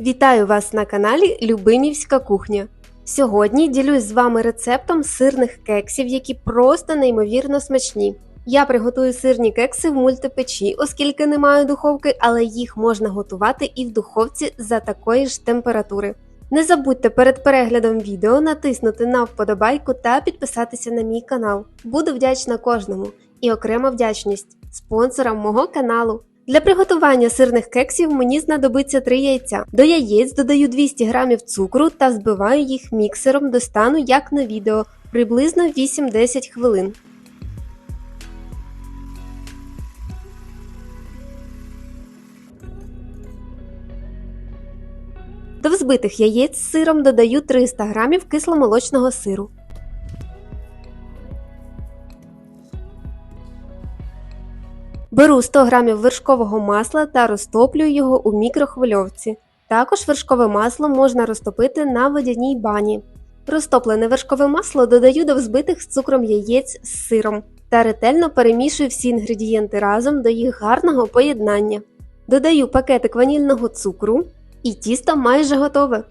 Вітаю вас на каналі Любимівська кухня. Сьогодні ділюсь з вами рецептом сирних кексів, які просто неймовірно смачні. Я приготую сирні кекси в мультипечі, оскільки не маю духовки, але їх можна готувати і в духовці за такої ж температури. Не забудьте перед переглядом відео натиснути на вподобайку та підписатися на мій канал. Буду вдячна кожному і окрема вдячність спонсорам мого каналу. Для приготування сирних кексів мені знадобиться 3 яйця. До яєць додаю 200 г цукру та збиваю їх міксером до стану, як на відео, приблизно 8-10 хвилин. До взбитих яєць з сиром додаю 300 г кисломолочного сиру. Беру 100 г вершкового масла та розтоплюю його у мікрохвильовці. Також вершкове масло можна розтопити на водяній бані. Розтоплене вершкове масло додаю до взбитих з цукром яєць з сиром та ретельно перемішую всі інгредієнти разом до їх гарного поєднання. Додаю пакетик ванільного цукру і тісто майже готове.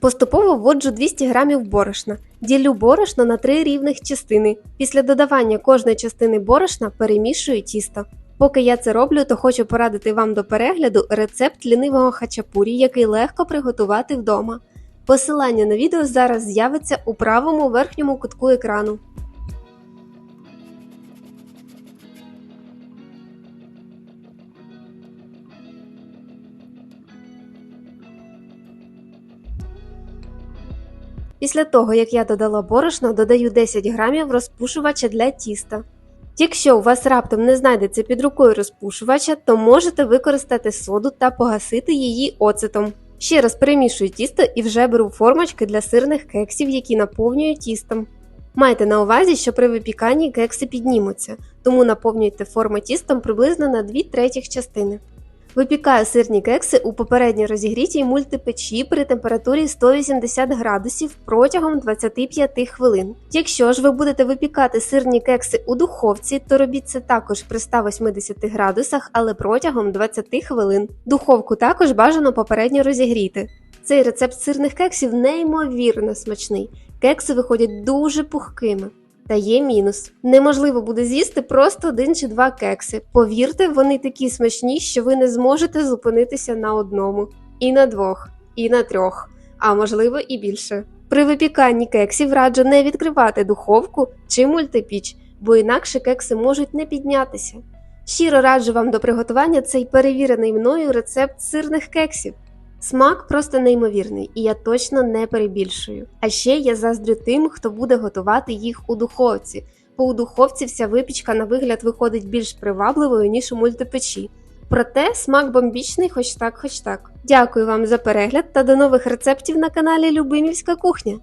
Поступово вводжу 200 г борошна. Ділю борошно на три рівних частини. Після додавання кожної частини борошна перемішую тісто. Поки я це роблю, то хочу порадити вам до перегляду рецепт лінивого хачапурі, який легко приготувати вдома. Посилання на відео зараз з'явиться у правому верхньому кутку екрану. Після того, як я додала борошно, додаю 10 грамів розпушувача для тіста. Якщо у вас раптом не знайдеться під рукою розпушувача, то можете використати соду та погасити її оцетом. Ще раз перемішую тісто і вже беру формочки для сирних кексів, які наповнюю тістом. Майте на увазі, що при випіканні кекси піднімуться, тому наповнюйте форми тістом приблизно на 2 третіх частини. Випікаю сирні кекси у попередньо розігрітій мультипечі при температурі 180 градусів протягом 25 хвилин. Якщо ж ви будете випікати сирні кекси у духовці, то робіть це також при 180 градусах, але протягом 20 хвилин. Духовку також бажано попередньо розігріти. Цей рецепт сирних кексів неймовірно смачний. Кекси виходять дуже пухкими. Та є мінус. Неможливо буде з'їсти просто один чи два кекси. Повірте, вони такі смачні, що ви не зможете зупинитися на одному, і на двох, і на трьох, а можливо і більше. При випіканні кексів раджу не відкривати духовку чи мультипіч, бо інакше кекси можуть не піднятися. Щиро раджу вам до приготування цей перевірений мною рецепт сирних кексів. Смак просто неймовірний, і я точно не перебільшую. А ще я заздрю тим, хто буде готувати їх у духовці, бо у духовці вся випічка на вигляд виходить більш привабливою, ніж у мультипечі. Проте смак бомбічний, хоч так, хоч так. Дякую вам за перегляд та до нових рецептів на каналі Любимівська кухня.